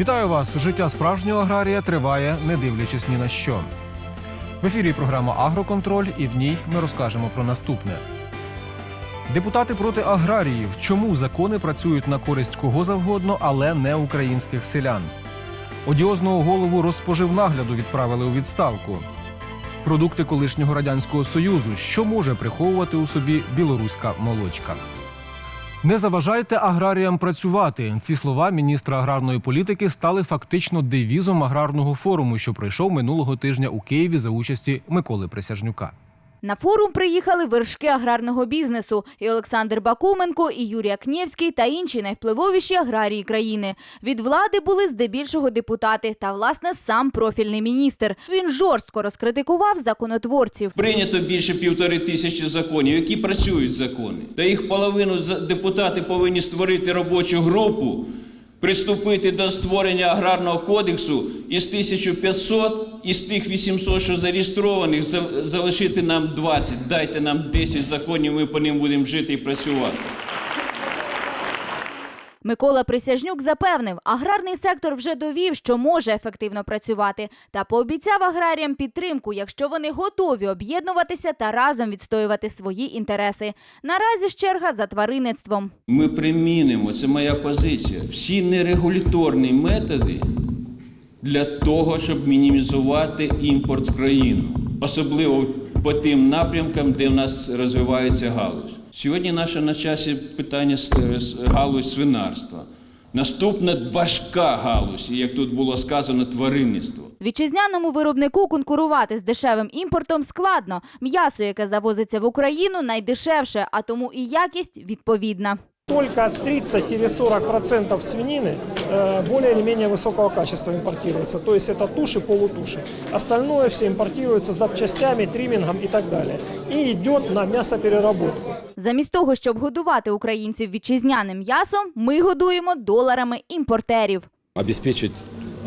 Вітаю вас! Життя справжнього аграрія триває, не дивлячись ні на що. В ефірі програма Агроконтроль, і в ній ми розкажемо про наступне. Депутати проти аграріїв. Чому закони працюють на користь кого завгодно, але не українських селян? Одіозного голову розпоживнагляду відправили у відставку. Продукти колишнього радянського союзу, що може приховувати у собі білоруська молочка. Не заважайте аграріям працювати. Ці слова міністра аграрної політики стали фактично девізом аграрного форуму, що пройшов минулого тижня у Києві за участі Миколи Присяжнюка. На форум приїхали вершки аграрного бізнесу і Олександр Бакуменко, і Юрій Акнєвський та інші найвпливовіші аграрії країни. Від влади були здебільшого депутати та власне сам профільний міністр. Він жорстко розкритикував законотворців. Прийнято більше півтори тисячі законів, які працюють закони. Та їх половину депутати повинні створити робочу групу, приступити до створення аграрного кодексу із 1500, із тих 800, що зареєстрованих, за- залишити нам 20. Дайте нам 10 законів, ми по ним будемо жити і працювати. Микола Присяжнюк запевнив, аграрний сектор вже довів, що може ефективно працювати, та пообіцяв аграріям підтримку, якщо вони готові об'єднуватися та разом відстоювати свої інтереси. Наразі ж черга за тваринництвом. Ми примінимо, це моя позиція, всі нерегуляторні методи для того, щоб мінімізувати імпорт в країну, особливо по тим напрямкам, де в нас розвивається галузь. Сьогодні наше на часі питання с- е, с- галузь свинарства. Наступна важка галузь, як тут було сказано, тваринництво. Вітчизняному виробнику конкурувати з дешевим імпортом складно. М'ясо, яке завозиться в Україну, найдешевше, а тому і якість відповідна. Только 30-40% свинины э, более или менее высокого качества импортируется. То есть это туши, полутуши. Остальное все импортируется с запчастями, триммингом и так далее. И идет на мясопереработку. Замість того, щоб годувати українців вітчизняним м'ясом, ми годуємо доларами імпортерів. обеспечить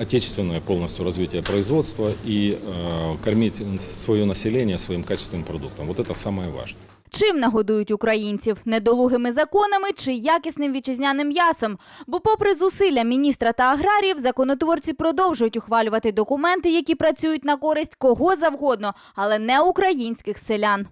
отечественное полностью развитие производства и э, кормить свое население своим качественным продуктом. Вот это самое важное. Чим нагодують українців недолугими законами чи якісним вітчизняним м'ясом? Бо, попри зусилля міністра та аграріїв, законотворці продовжують ухвалювати документи, які працюють на користь кого завгодно, але не українських селян.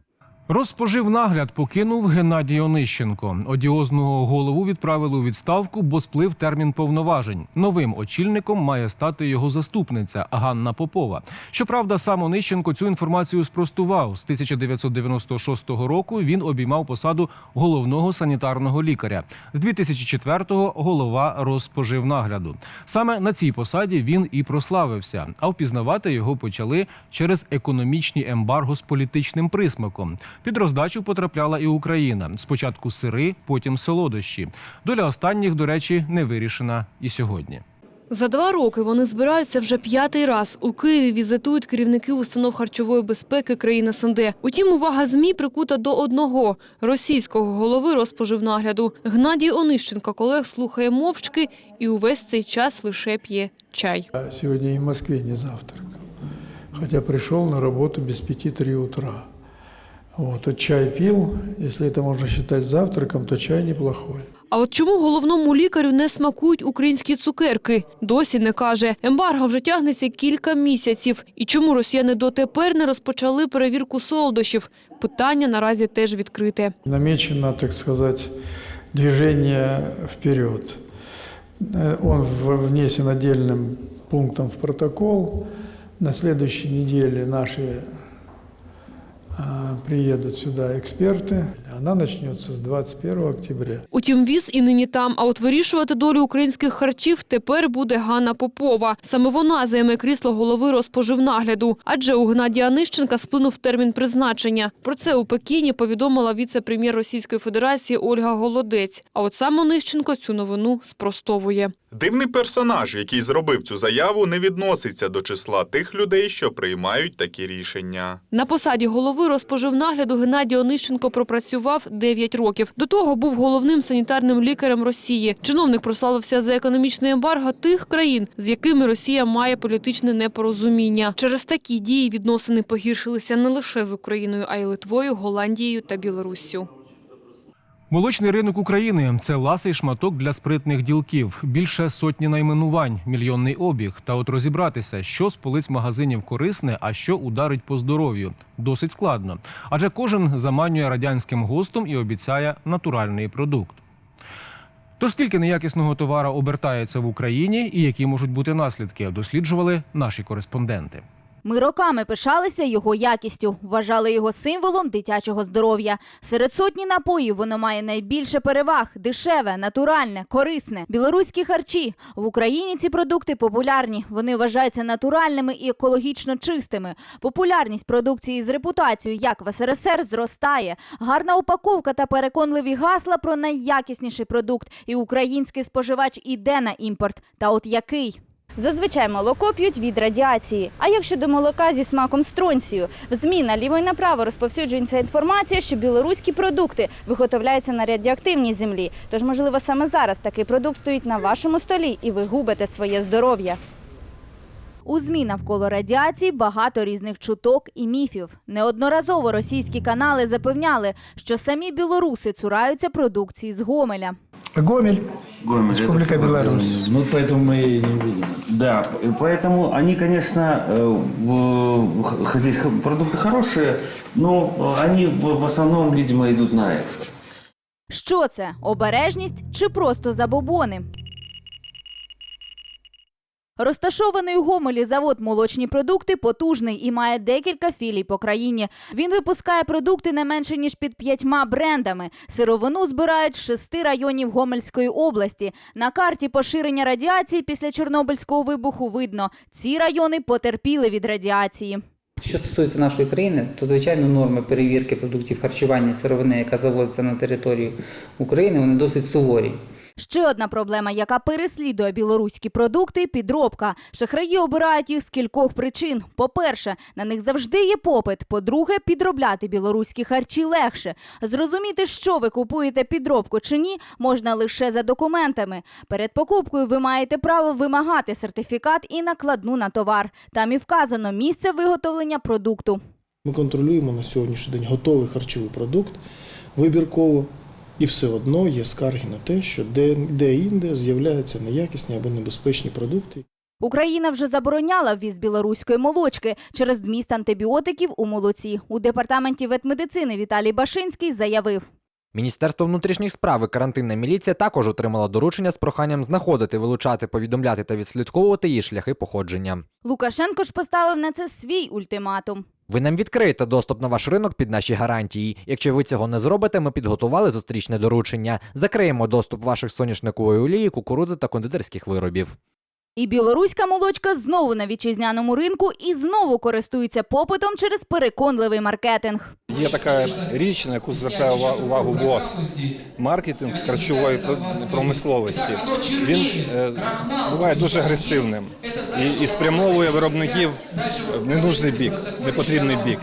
Розпоживнагляд покинув Геннадій Онищенко. Одіозного голову відправили у відставку, бо сплив термін повноважень. Новим очільником має стати його заступниця Ганна Попова. Щоправда, сам Онищенко цю інформацію спростував. З 1996 року він обіймав посаду головного санітарного лікаря. З 2004-го – голова розпоживнагляду. Саме на цій посаді він і прославився. А впізнавати його почали через економічні ембарго з політичним присмаком. Під роздачу потрапляла і Україна. Спочатку сири, потім солодощі. Доля останніх, до речі, не вирішена і сьогодні. За два роки вони збираються вже п'ятий раз. У Києві візитують керівники установ харчової безпеки країн СНД. Утім, увага ЗМІ прикута до одного – російського голови розпоживнагляду. Гнадій Онищенко колег слухає мовчки і увесь цей час лише п'є чай. Сегодня и в Москве не завтракал. Хотя пришел на работу без пяти три утра. Вот, вот чай пил, если это можно считать завтраком, то чай неплохой. А от чому головному лікарю не смакують українські цукерки? Досі не каже. Ембарго вже тягнеться кілька місяців. І чому росіяни дотепер не розпочали перевірку солодощів? Питання наразі теж відкрите. Намечено, так сказать, движение вперед. Э, Он в- внесен отдельным пунктом в протокол. На следующей неделе наши а, приедут сюда эксперты. Она начнется с 21 октября. Утім, віз і нині там. А от вирішувати долю українських харчів тепер буде Ганна Попова. Саме вона займе крісло голови розпоживнагляду. Адже у Геннадія Нищенка сплинув термін призначення. Про це у Пекіні повідомила віце-прем'єр Російської Федерації Ольга Голодець. А от сам Онищенко цю новину спростовує. Дивний персонаж, який зробив цю заяву, не відноситься до числа тих людей, що приймають такі рішення. На посаді голови розпоживнагляду Геннадій Онищенко пропрацював 9 років. До того був головним санітарним лікарем Росії. Чиновник прославився за економічне ембарго тих країн, з якими Росія має політичне непорозуміння. Через такі дії відносини погіршилися не лише з Україною, а й Литвою, Голландією та Білоруссю. Молочний ринок України це ласий шматок для спритних ділків. Більше сотні найменувань, мільйонний обіг. Та от розібратися, що з полиць магазинів корисне, а що ударить по здоров'ю, досить складно. Адже кожен заманює радянським гостом і обіцяє натуральний продукт. Тож скільки неякісного товара обертається в Україні і які можуть бути наслідки, досліджували наші кореспонденти. Ми роками пишалися його якістю, вважали його символом дитячого здоров'я. Серед сотні напоїв воно має найбільше переваг: дешеве, натуральне, корисне. Білоруські харчі в Україні ці продукти популярні. Вони вважаються натуральними і екологічно чистими. Популярність продукції з репутацією, як в СРСР, зростає. Гарна упаковка та переконливі гасла про найякісніший продукт. І український споживач іде на імпорт. Та от який? Зазвичай молоко п'ють від радіації. А як щодо молока зі смаком стронцію? В ЗМІ наліво і направо розповсюджується інформація, що білоруські продукти виготовляються на радіоактивній землі. Тож, можливо, саме зараз такий продукт стоїть на вашому столі, і ви губите своє здоров'я. У ЗМІ навколо радіації багато різних чуток і міфів. Неодноразово російські канали запевняли, що самі білоруси цураються продукції з Гомеля. Гомель, Гомель, это Республика всё Беларусь. разумеется. Ну, поэтому мы и не видим. Да, и поэтому они, конечно, э, в- х- здесь х- продукты хорошие, но э, они в в основном, видимо, идут на экспорт. Що це? Обережність чи просто забобони? Розташований у Гомелі завод молочні продукти потужний і має декілька філій по країні. Він випускає продукти не менше ніж під п'ятьма брендами. Сировину збирають з шести районів Гомельської області. На карті поширення радіації після Чорнобильського вибуху видно, ці райони потерпіли від радіації. Що стосується нашої країни, то звичайно норми перевірки продуктів харчування сировини, яка завозиться на територію України, вони досить суворі. Ще одна проблема, яка переслідує білоруські продукти підробка. Шахраї обирають їх з кількох причин. По-перше, на них завжди є попит. По-друге, підробляти білоруські харчі легше. Зрозуміти, що ви купуєте підробку чи ні, можна лише за документами. Перед покупкою ви маєте право вимагати сертифікат і накладну на товар. Там і вказано місце виготовлення продукту. Ми контролюємо на сьогоднішній день готовий харчовий продукт вибірково, і все одно є скарги на те, що де- де-інде з'являються неякісні або небезпечні продукти. Україна вже забороняла ввіз білоруської молочки через вміст антибіотиків у молоці. У департаменті ветмедицини Віталій Башинський заявив. Міністерство внутрішніх справ і карантинна міліція також отримала доручення з проханням знаходити, вилучати, повідомляти та відслідковувати її шляхи походження. Лукашенко ж поставив на це свій ультиматум. Ви нам відкриєте доступ на ваш ринок під наші гарантії. Якщо ви цього не зробите, ми підготували зустрічне доручення. Закриємо доступ ваших соняшникової олії, кукурудзи та кондитерських виробів. І білоруська молочка знову на вітчизняному ринку і знову користується попитом через переконливий маркетинг. Є така річ, на яку звертає увагу ВОЗ – маркетинг харчової про- промисловості. Він е, буває дуже агресивним і спрямовує виробників в ненужний бік, непотрібний бік.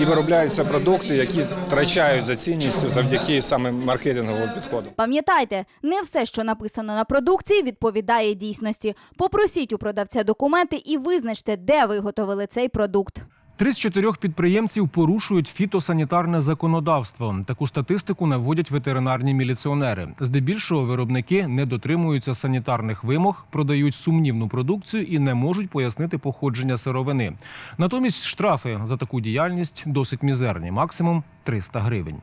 І виробляються продукти, які втрачають за цінністю завдяки саме маркетинговому підходу. Пам'ятайте, не все, що написано на продукції, відповідає дійсності. Попросіть у продавця документи і визначте, де виготовили цей продукт. Три з чотирьох підприємців порушують фітосанітарне законодавство. Таку статистику наводять ветеринарні міліціонери. Здебільшого виробники не дотримуються санітарних вимог, продають сумнівну продукцію і не можуть пояснити походження сировини. Натомість штрафи за таку діяльність досить мізерні, максимум 300 гривень.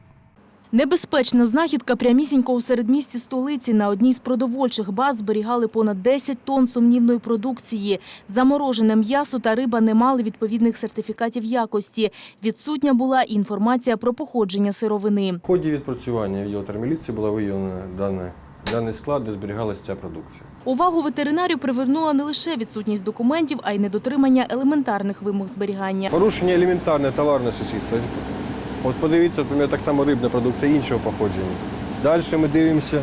Небезпечна знахідка прямісінько у середмісті столиці. На одній з продовольчих баз зберігали понад 10 тонн сумнівної продукції. Заморожене м'ясо та риба не мали відповідних сертифікатів якості. Відсутня була і інформація про походження сировини. В ході відпрацювання відділу терміліції була виявлена дане, даний склад, де зберігалася ця продукція. Увагу ветеринарів привернула не лише відсутність документів, а й недотримання елементарних вимог зберігання. Порушення елементарне товарне сусідство. От подивіться, наприклад, так само рибна продукція іншого походження. Далі ми дивимося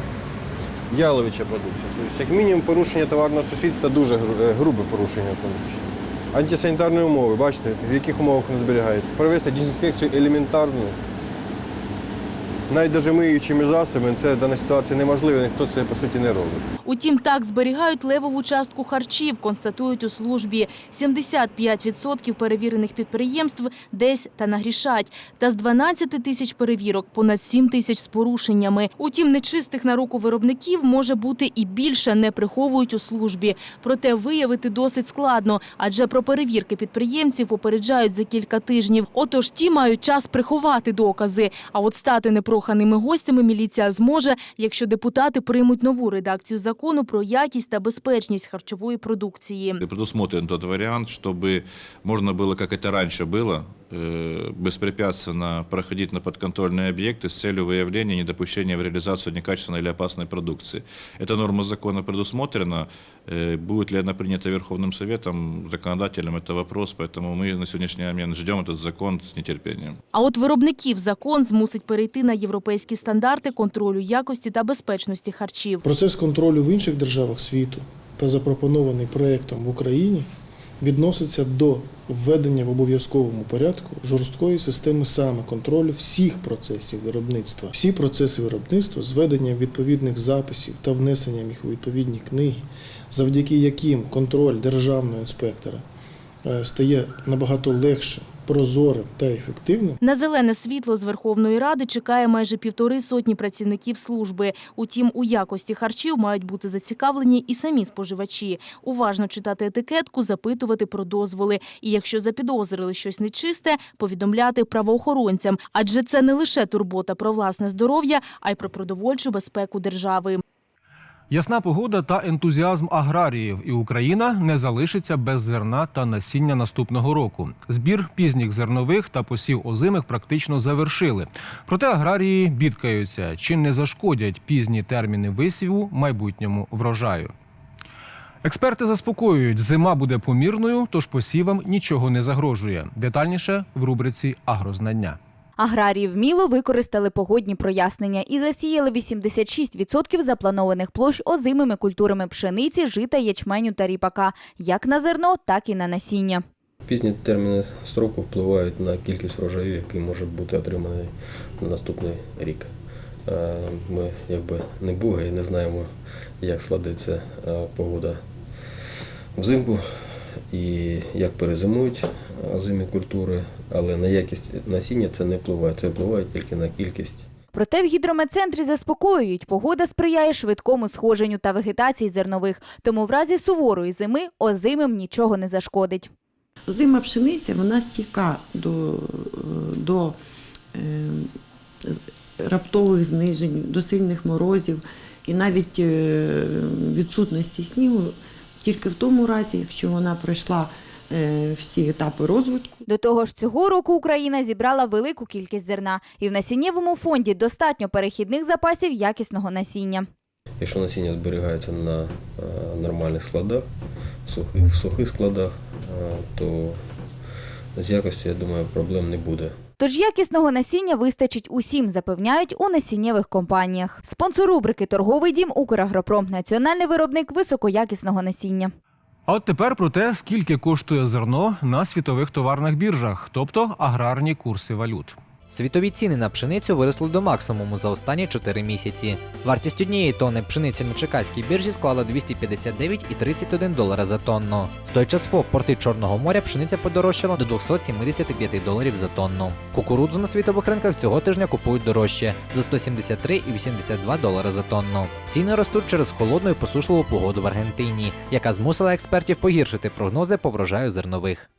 яловича продукція. Тобто, як мінімум, порушення товарного сусідства дуже е, грубе порушення. Антисанітарні умови, бачите, в яких умовах вони зберігаються. Провести дезінфекцію елементарну навіть даже миючими засобами, це в даній ситуації неможливо, ніхто це по суті не робить. Утім, так зберігають левову частку харчів, констатують у службі. 75% перевірених підприємств десь та нагрішать. Та з 12 тисяч перевірок понад 7 тисяч з порушеннями. Утім, нечистих на руку виробників може бути і більше, не приховують у службі. Проте виявити досить складно, адже про перевірки підприємців попереджають за кілька тижнів. Отож, ті мають час приховати докази. А от стати непроханими гостями міліція зможе, якщо депутати приймуть нову редакцію закону про якість та безпечність харчової продукції. Предусмотрен тот вариант, чтобы можно было, как это раньше было, э, беспрепятственно проходить на подконтрольные объекты с целью выявления и недопущения в реализацию некачественной или опасной продукции. Эта норма закона предусмотрена. Э, Будет ли она принята Верховным Советом, законодателем, это вопрос, поэтому мы на сегодняшний момент ждем этот закон с нетерпением. А от виробників закон змусить перейти на європейські стандарти контролю якості та безпечності харчів. Процес контролю в інших державах світу та запропонований проєктом в Україні відноситься до введення в обов'язковому порядку жорсткої системи саме контролю всіх процесів виробництва. Всі процеси виробництва з введенням відповідних записів та внесенням їх у відповідні книги, завдяки яким контроль державного інспектора е, стає набагато легшим, прозорим та ефективним. На зелене світло з Верховної Ради чекає майже півтори сотні працівників служби. Утім, у якості харчів мають бути зацікавлені і самі споживачі. Уважно читати етикетку, запитувати про дозволи. І якщо запідозрили щось нечисте, повідомляти правоохоронцям. Адже це не лише турбота про власне здоров'я, а й про продовольчу безпеку держави. Ясна погода та ентузіазм аграріїв, і Україна не залишиться без зерна та насіння наступного року. Збір пізніх зернових та посів озимих практично завершили. Проте аграрії бідкаються, чи не зашкодять пізні терміни висіву майбутньому врожаю. Експерти заспокоюють, зима буде помірною, тож посівам нічого не загрожує. Детальніше в рубриці Агрознання. Аграрії вміло використали погодні прояснення і засіяли 86% запланованих площ озимими культурами пшениці, жита, ячменю та ріпака, як на зерно, так і на насіння. Пізні терміни строку впливають на кількість врожаю, який може бути отриманий на наступний рік. Е, Ми якби не буги і не знаємо, як складеться е, погода взимку і як перезимують озимі культури, але на якість насіння це не впливає, це впливає тільки на кількість. Проте в гідрометцентрі заспокоюють, погода сприяє швидкому сходженню та вегетації зернових, тому в разі суворої зими озимим нічого не зашкодить. Озима пшениця вона стійка до, до е, раптових знижень, до сильних морозів і навіть е, відсутності снігу тільки в тому разі, якщо вона пройшла е, всі етапи розвитку. До того ж, цього року Україна зібрала велику кількість зерна, і в насіннєвому фонді достатньо перехідних запасів якісного насіння. Якщо насіння зберігається на е, нормальних складах, сухих, в сухих складах, е, то з якістю, я думаю, проблем не буде. Тож якісного насіння вистачить усім, запевняють у насіннєвих компаніях. Спонсор рубрики Торговий дім Украгропром національний виробник високоякісного насіння. А от тепер про те, скільки коштує зерно на світових товарних біржах, тобто аграрні курси валют. Світові ціни на пшеницю виросли до максимуму за останні 4 місяці. Вартість однієї тонни пшениці на Чекаській біржі склала 259,31 долара за тонну. В той час по порти Чорного моря пшениця подорожчала до 275 доларів за тонну. Кукурудзу на світових ринках цього тижня купують дорожче за 173,82 долара за тонну. Ціни ростуть через холодну і посушливу погоду в Аргентині, яка змусила експертів погіршити прогнози по врожаю зернових.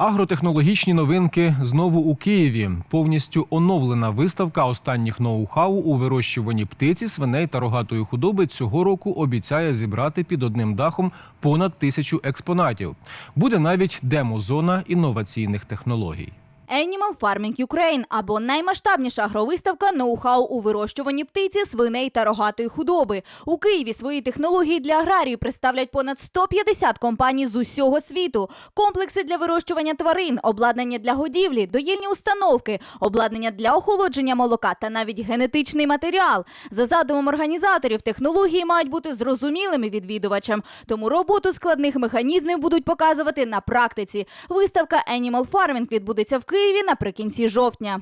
Агротехнологічні новинки знову у Києві. Повністю оновлена виставка останніх ноу-хау у вирощуванні птиці, свиней та рогатої худоби цього року обіцяє зібрати під одним дахом понад тисячу експонатів. Буде навіть демо-зона інноваційних технологій. Animal Farming Ukraine або наймасштабніша агровиставка ноу-хау у вирощуванні птиці, свиней та рогатої худоби. У Києві свої технології для аграрії представлять понад 150 компаній з усього світу. Комплекси для вирощування тварин, обладнання для годівлі, доїльні установки, обладнання для охолодження молока та навіть генетичний матеріал. За задумом організаторів, технології мають бути зрозумілими відвідувачам, тому роботу складних механізмів будуть показувати на практиці. Виставка Animal Farming відбудеться в Києві наприкінці жовтня.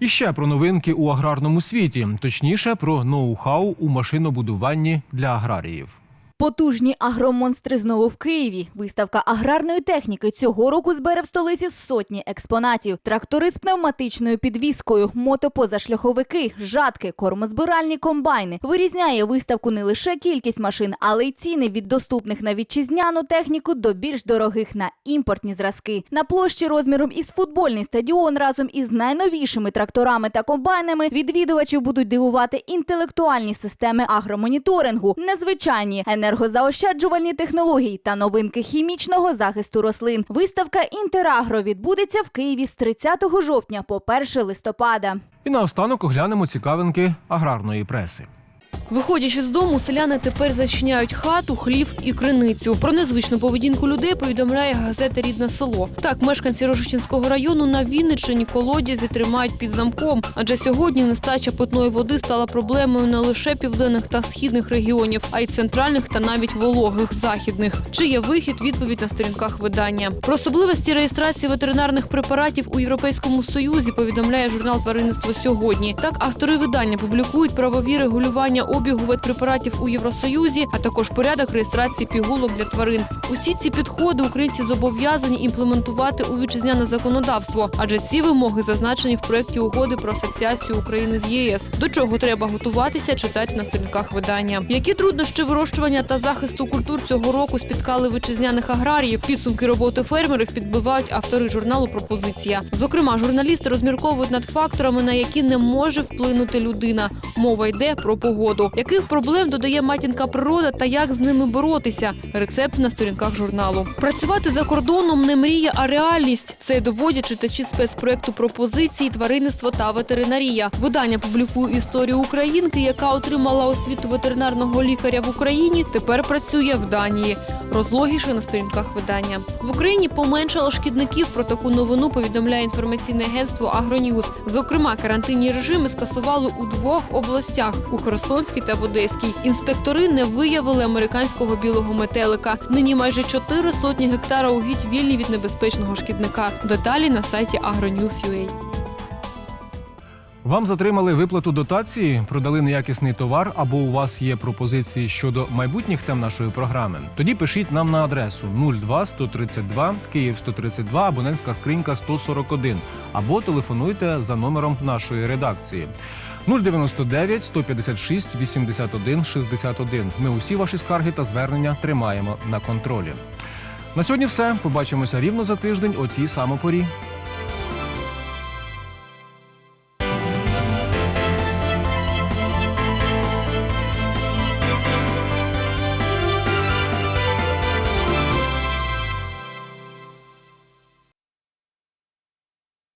І ще про новинки у аграрному світі, точніше про ноу-хау у машинобудуванні для аграріїв. Потужні агромонстри знову в Києві. Виставка аграрної техніки цього року збере в столиці сотні експонатів: трактори з пневматичною підвіскою, мотопозашляховики, жатки, кормозбиральні комбайни. Вирізняє виставку не лише кількість машин, але й ціни від доступних на вітчизняну техніку до більш дорогих на імпортні зразки. На площі розміром із футбольний стадіон разом із найновішими тракторами та комбайнами відвідувачів будуть дивувати інтелектуальні системи агромоніторингу, незвичайні енергозаощаджувальні технології та новинки хімічного захисту рослин. Виставка Інтерагро відбудеться в Києві з 30 жовтня по 1 листопада. І наостанок оглянемо цікавинки аграрної преси. Виходячи з дому, селяни тепер зачиняють хату, хлів і криницю. Про незвичну поведінку людей повідомляє газета Рідне село. Так, мешканці Рожичинського району на Вінниччині колодязі тримають під замком, адже сьогодні нестача питної води стала проблемою не лише південних та східних регіонів, а й центральних та навіть вологих західних. Чи є вихід? Відповідь на сторінках видання. Про особливості реєстрації ветеринарних препаратів у Європейському Союзі повідомляє журнал Тваринництво сьогодні. Так, автори видання публікують правові регулювання обігу ветпрепаратів у Євросоюзі, а також порядок реєстрації пігулок для тварин. Усі ці підходи українці зобов'язані імплементувати у вітчизняне законодавство, адже ці вимоги зазначені в проєкті угоди про асоціацію України з ЄС. До чого треба готуватися, читати на сторінках видання. Які труднощі вирощування та захисту культур цього року спіткали вітчизняних аграріїв? Підсумки роботи фермерів підбивають автори журналу Пропозиція. Зокрема, журналісти розмірковують над факторами, на які не може вплинути людина. Мова йде про погоду. Яких проблем додає матінка природа та як з ними боротися? Рецепт на сторінках журналу. Працювати за кордоном не мрія, а реальність. Це доводять читачі спецпроекту пропозиції, тваринництво та ветеринарія. Видання публікує історію українки, яка отримала освіту ветеринарного лікаря в Україні. Тепер працює в Данії. Розлогіше на сторінках видання. В Україні поменшало шкідників. Про таку новину повідомляє інформаційне агентство Агроньюз. Зокрема, карантинні режими скасували у двох областях у Херсонській та в Одеській. Інспектори не виявили американського білого метелика. Нині майже чотири сотні гектара угідь вільні від небезпечного шкідника. Деталі на сайті agronews.ua. Вам затримали виплату дотації, продали неякісний товар або у вас є пропозиції щодо майбутніх тем нашої програми? Тоді пишіть нам на адресу 02 132 Київ 132 абонентська скринька 141 або телефонуйте за номером нашої редакції. 099 156 81 61. Ми усі ваші скарги та звернення тримаємо на контролі. На сьогодні все. Побачимося рівно за тиждень о цій самопорі.